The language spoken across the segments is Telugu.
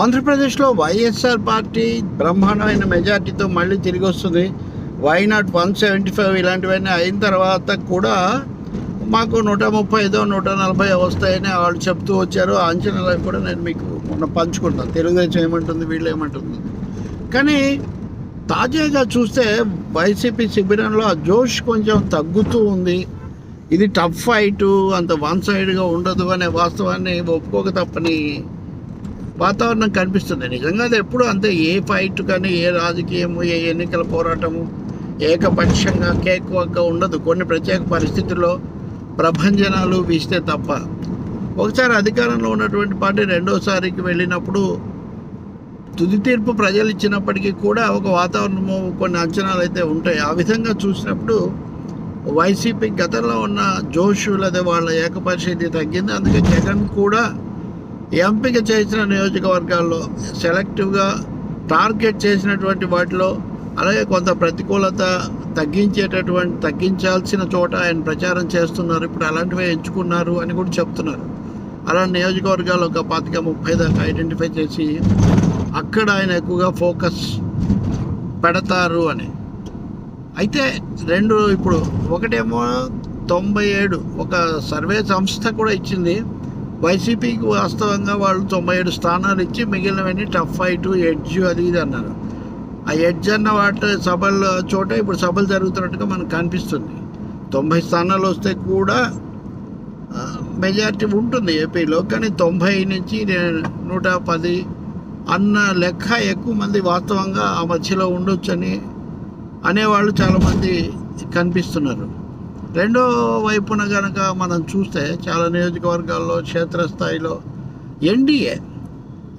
ఆంధ్రప్రదేశ్లో వైఎస్ఆర్ పార్టీ బ్రహ్మాండమైన మెజార్టీతో మళ్ళీ తిరిగి వస్తుంది. Why not one seventy five ఇలాంటివన్నీ అయిన తర్వాత కూడా మాకు నూట ముప్పై ఐదో నూట నలభై వస్తాయని వాళ్ళు చెప్తూ వచ్చారు. ఆ అంచనాలు కూడా నేను మీకు మొన్న పంచుకుంటాను తెలుగుదేశం ఏమంటుంది వీళ్ళు ఏమంటుంది. కానీ తాజాగా చూస్తే వైసీపీ శిబిరంలో ఆ జోష్ కొంచెం తగ్గుతూ ఉంది. ఇది టఫ్ ఫైటు అంత వన్ సైడ్గా ఉండదు అనే వాస్తవాన్ని ఒప్పుకోక తప్పని వాతావరణం కనిపిస్తుంది. నిజంగా అది ఎప్పుడు అంతే ఏ ఫైట్ కానీ ఏ రాజకీయము ఏ ఎన్నికల పోరాటము ఏకపక్షంగా కేకువగా ఉండదు. కొన్ని ప్రత్యేక పరిస్థితుల్లో ప్రభంజనాలు వీస్తే తప్ప. ఒకసారి అధికారంలో ఉన్నటువంటి పార్టీ రెండోసారికి వెళ్ళినప్పుడు తుది తీర్పు ప్రజలు ఇచ్చినప్పటికీ కూడా ఒక వాతావరణము కొన్ని అంచనాలు అయితే ఉంటాయి. ఆ విధంగా చూసినప్పుడు వైసీపీ గతంలో ఉన్న జోషు లేదా వాళ్ళ ఏకపరిస్థితి తగ్గింది. అందుకే జగన్ కూడా ఎంపిక చేసిన నియోజకవర్గాల్లో సెలెక్టివ్గా టార్గెట్ చేసినటువంటి వాటిలో అలాగే కొంత ప్రతికూలత తగ్గించేటటువంటి తగ్గించాల్సిన చోట ఆయన ప్రచారం చేస్తున్నారు. ఇప్పుడు అలాంటివే ఎంచుకున్నారు అని కూడా చెప్తున్నారు. అలాంటి నియోజకవర్గాలు ఒక పాతిక ముప్పై దాకా ఐడెంటిఫై చేసి అక్కడ ఆయన ఎక్కువగా ఫోకస్ పెడతారు అని. అయితే రెండు ఇప్పుడు ఒకటేమో తొంభై ఏడు ఒక సర్వే సంస్థ కూడా ఇచ్చింది. వైసీపీకి వాస్తవంగా వాళ్ళు తొంభై ఏడు స్థానాలు ఇచ్చి మిగిలినవన్నీ టఫ్ ఫైట్ ఎడ్జ్ అది ఇది అన్నారు. ఆ ఎడ్జ్ అన్న వాటి సభల చోట ఇప్పుడు సభలు జరుగుతున్నట్టుగా మనకు కనిపిస్తుంది. తొంభై స్థానాలు వస్తే కూడా మెజారిటీ ఉంటుంది ఏపీలో కానీ తొంభై నుంచి నూట పది అన్న లెక్క ఎక్కువ మంది వాస్తవంగా ఆ మధ్యలో ఉండొచ్చని అనేవాళ్ళు చాలామంది కనిపిస్తున్నారు. రెండో వైపున కనుక మనం చూస్తే చాలా నియోజకవర్గాల్లో క్షేత్రస్థాయిలో ఎన్డీఏ.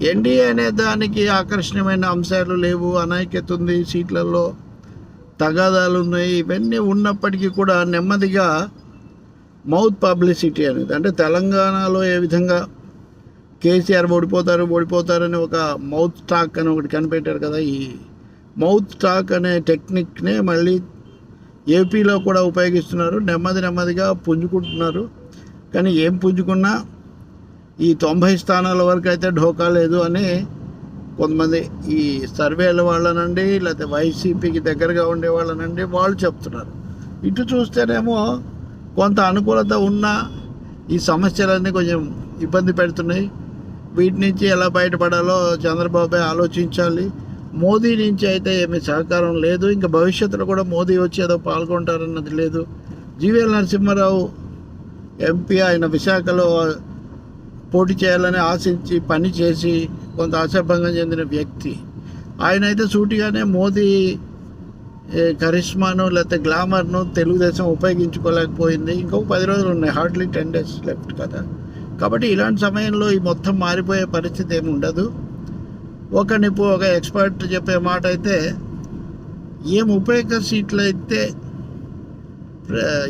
ఎన్డీఏ అనే దానికి ఆకర్షణీయమైన అంశాలు లేవు అనైక్యత ఉంది సీట్లలో తగాదాలు ఉన్నాయి ఇవన్నీ ఉన్నప్పటికీ కూడా నెమ్మదిగా మౌత్ పబ్లిసిటీ అనేది అంటే తెలంగాణలో ఏ విధంగా కేసీఆర్ ఓడిపోతారు ఓడిపోతారని ఒక మౌత్ స్టాక్ అని ఒకటి కనిపెట్టారు కదా ఈ మౌత్ స్టాక్ అనే టెక్నిక్నే మళ్ళీ ఏపీలో కూడా ఉపయోగిస్తున్నారు. నెమ్మది నెమ్మదిగా పుంజుకుంటున్నారు. కానీ ఏం పుంజుకున్నా ఈ తొంభై స్థానాల వరకు అయితే ఢోకా లేదు అని కొంతమంది ఈ సర్వేల వాళ్ళనండి లేకపోతే వైసీపీకి దగ్గరగా ఉండే వాళ్ళనండి వాళ్ళు చెప్తున్నారు. ఇటు చూస్తేనేమో కొంత అనుకూలత ఉన్నా ఈ సమస్యలన్నీ కొంచెం ఇబ్బంది పెడుతున్నాయి. వీటి నుంచి ఎలా బయటపడాలో చంద్రబాబు ఆలోచించాలి. మోదీ నుంచి అయితే ఏమీ సహకారం లేదు. ఇంకా భవిష్యత్తులో కూడా మోదీ వచ్చి ఏదో పాల్గొంటారన్నది లేదు. జీవీఎల్ నరసింహారావు ఎంపీ ఆయన విశాఖలో పోటీ చేయాలని ఆశించి పని చేసి కొంత ఆశాభంగం చెందిన వ్యక్తి. ఆయన అయితే సూటిగానే మోదీ కరిష్మాను లేకపోతే గ్లామర్ను తెలుగుదేశం ఉపయోగించుకోలేకపోయింది. ఇంకొక పది రోజులు ఉన్నాయి. హార్డ్లీ టెన్ డేస్ లెఫ్ట్ కదా. కాబట్టి ఇలాంటి సమయంలో ఈ మొత్తం మారిపోయే పరిస్థితి ఏమి ఉండదు. ఒక నిపు ఒక ఎక్స్పర్ట్ చెప్పే మాట అయితే ఏం ఉపయోగ సీట్లు అయితే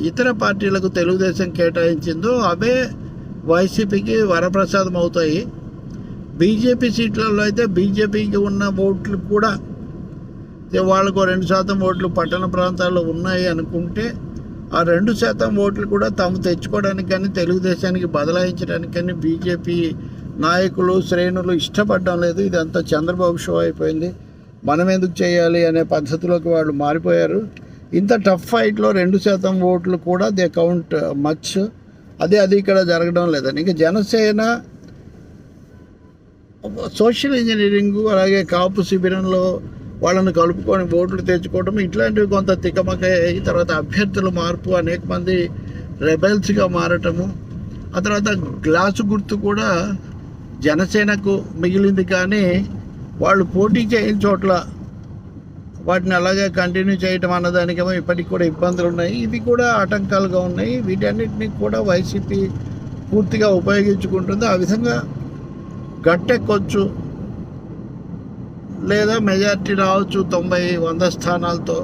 ఇతర పార్టీలకు తెలుగుదేశం కేటాయించిందో అవే వైసీపీకి వరప్రసాదం అవుతాయి. బీజేపీ సీట్లలో అయితే బీజేపీకి ఉన్న ఓట్లు కూడా వాళ్ళకు రెండు శాతం ఓట్లు పట్టణ ప్రాంతాల్లో ఉన్నాయి అనుకుంటే ఆ రెండు శాతం ఓట్లు కూడా తాము తెచ్చుకోవడానికి కానీ తెలుగుదేశానికి బదలాయించడానికి కానీ బీజేపీ నాయకులు శ్రేణులు ఇష్టపడడం లేదు. ఇదంతా చంద్రబాబు షో అయిపోయింది. మనం ఎందుకు చేయాలి అనే పద్ధతిలోకి వాళ్ళు మారిపోయారు. ఇంత టఫ్ ఫైట్లో రెండు శాతం ఓట్లు కూడా దే కౌంట్ మచ్. అదే అది ఇక్కడ జరగడం లేదని. ఇంకా జనసేన సోషల్ ఇంజనీరింగ్ అలాగే కాపు శిబిరంలో వాళ్ళని కలుపుకొని ఓట్లు తెచ్చుకోవడం ఇట్లాంటివి కొంత తికమక తర్వాత అభ్యర్థుల మార్పు అనేక మంది రెబెల్స్గా మారటము ఆ తర్వాత గ్లాసు గుర్తు కూడా జనసేనకు మిగిలింది కానీ వాళ్ళు పోటీ చేయని చోట్ల వాటిని అలాగే కంటిన్యూ చేయటం అన్నదానికేమో ఇప్పటికి కూడా ఇబ్బందులు ఉన్నాయి. ఇవి కూడా ఆటంకాలుగా ఉన్నాయి. వీటన్నిటిని కూడా వైసీపీ పూర్తిగా ఉపయోగించుకుంటుంది. ఆ విధంగా గట్టెక్కొచ్చు లేదా మెజార్టీ రావచ్చు తొంభై వంద స్థానాలతో.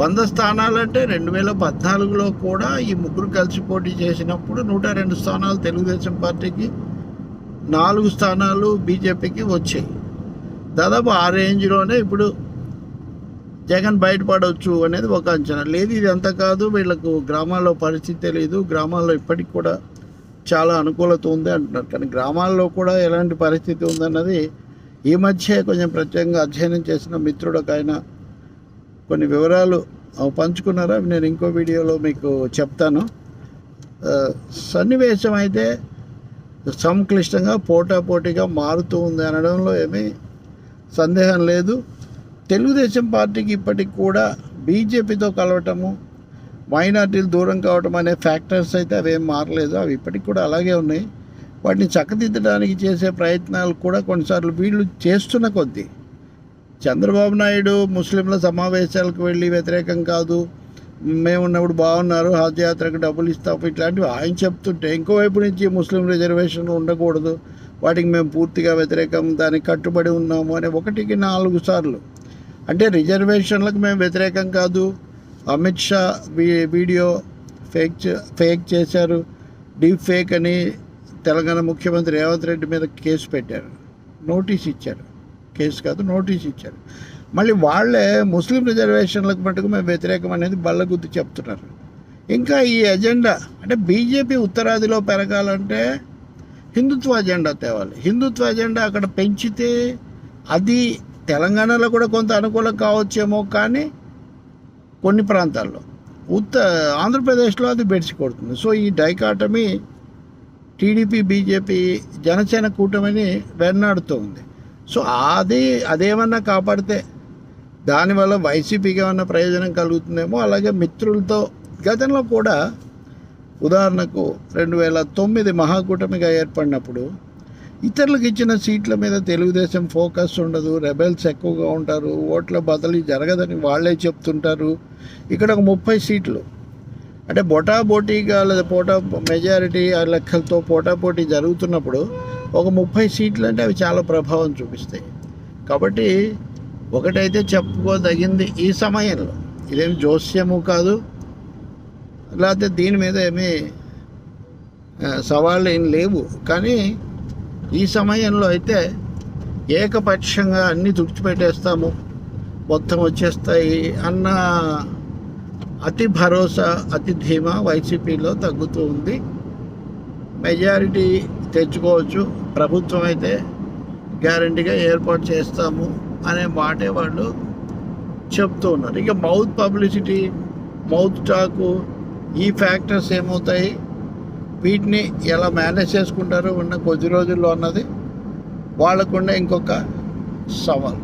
వంద స్థానాలంటే రెండు వేల పద్నాలుగులో కూడా ఈ ముగ్గురు కలిసి పోటీ చేసినప్పుడు నూట రెండు స్థానాలు తెలుగుదేశం పార్టీకి నాలుగు స్థానాలు బీజేపీకి వచ్చాయి. దాదాపు ఆ రేంజ్లోనే ఇప్పుడు జగన్ బయటపడవచ్చు అనేది ఒక అంచనా. లేదు ఇది అంత కాదు. వీళ్ళకు గ్రామాల్లో పరిస్థితి తెలియదు గ్రామాల్లో ఇప్పటికి కూడా చాలా అనుకూలత ఉంది అంటున్నారు. కానీ గ్రామాల్లో కూడా ఎలాంటి పరిస్థితి ఉందన్నది ఈ మధ్య కొంచెం ప్రత్యేకంగా అధ్యయనం చేసిన మిత్రుడు ఒక ఆయన కొన్ని వివరాలు ఆ, పంచుకున్నారు? అవి నేను ఇంకో వీడియోలో మీకు చెప్తాను. సన్నివేశం అయితే సంక్లిష్టంగా పోటాపోటీగా మారుతూ ఉంది అనడంలో ఏమీ సందేహం లేదు. తెలుగుదేశం పార్టీకి ఇప్పటికి కూడా బీజేపీతో కలవటము మైనార్టీలు దూరం కావటం అనే ఫ్యాక్టర్స్ అయితే అవేం మారలేదు. అవి ఇప్పటికి కూడా అలాగే ఉన్నాయి. వాటిని చక్కదిద్దడానికి చేసే ప్రయత్నాలు కూడా కొన్నిసార్లు వీళ్ళు చేస్తున్న కొద్దీ. చంద్రబాబు నాయుడు ముస్లింల సమావేశాలకు వెళ్ళి వ్యతిరేకం కాదు. మేము ఉన్నప్పుడు బాగున్నారు హజ్ యాత్రకు డబ్బులు ఇస్తాం ఇట్లాంటివి. ఆయన చెప్తుంటే ఇంకోవైపు నుంచి ముస్లిం రిజర్వేషన్ ఉండకూడదు. వాటికి మేము పూర్తిగా వ్యతిరేకం దానికి కట్టుబడి ఉన్నాము అని ఒకటికి నాలుగు సార్లు. అంటే రిజర్వేషన్లకు మేము వ్యతిరేకం కాదు. అమిత్ షా వీడియో ఫేక్ చే- ఫేక్ చేశారు. డీప్ ఫేక్ అని తెలంగాణ ముఖ్యమంత్రి రేవంత్ రెడ్డి మీద కేసు పెట్టారు. నోటీస్ ఇచ్చారు. కేసు కాదు నోటీస్ ఇచ్చారు. మళ్ళీ వాళ్ళే ముస్లిం రిజర్వేషన్లకు మటుకు మేము వ్యతిరేకం అనేది బల్లగుద్ది చెప్తున్నారు. ఇంకా ఈ ఎజెండా అంటే బీజేపీ ఉత్తరాదిలో పెరగాలంటే హిందుత్వ ఎజెండా తేవాలి. హిందుత్వ ఎజెండా అక్కడ పెంచితే అది తెలంగాణలో కూడా కొంత అనుకూలం కావచ్చేమో కానీ కొన్ని ప్రాంతాల్లో. ఉత్త ఆంధ్రప్రదేశ్లో అది బెడిసి కొడుతుంది. సో ఈ డైకాటమీ టీడీపీ బీజేపీ జనసేన కూటమిని వెన్నాడుతూ ఉంది సో అది అదేమన్నా కాపాడితే దానివల్ల వైసీపీకి ఏమన్నా ప్రయోజనం కలుగుతుందేమో అలాగే మిత్రులతో గతంలో కూడా ఉదాహరణకు రెండు వేల తొమ్మిది మహాకూటమిగా ఏర్పడినప్పుడు ఇతరులకు ఇచ్చిన సీట్ల మీద తెలుగుదేశం ఫోకస్ ఉండదు రెబెల్స్ ఎక్కువగా ఉంటారు ఓట్ల బదిలీ జరగదని వాళ్ళే చెప్తుంటారు. ఇక్కడ ఒక ముప్పై సీట్లు. అంటే బొటాబోటీగా లేదా పోటా మెజారిటీ ఆ లెక్కలతో పోటాపోటీ జరుగుతున్నప్పుడు ఒక ముప్పై సీట్లు అంటే అవి చాలా ప్రభావం చూపిస్తాయి. కాబట్టి ఒకటైతే చెప్పుకోదగింది ఈ సమయంలో. ఇదేమి జోస్యము కాదు. లేకపోతే దీని మీద ఏమీ సవాళ్ళు ఏం లేవు. కానీ ఈ సమయంలో అయితే ఏకపక్షంగా అన్నీ తుడిచిపెట్టేస్తాము. మొత్తం వచ్చేస్తాయి అన్న అతి భరోసా అతి ధీమా వైసీపీలో తగ్గుతూ ఉంది. మెజారిటీ తెచ్చుకోవచ్చు. ప్రభుత్వం అయితే గ్యారంటీగా ఏర్పాటు చేస్తాము. అనే మాటే వాళ్ళు చెప్తూ ఉన్నారు. ఇక మౌత్ పబ్లిసిటీ మౌత్ టాకు ఈ ఫ్యాక్టర్స్ ఏమవుతాయి? వీటిని ఎలా మేనేజ్ చేసుకుంటారు? ఉన్న కొద్ది రోజుల్లో అన్నది వాళ్ళకుండా ఇంకొక సవాల్.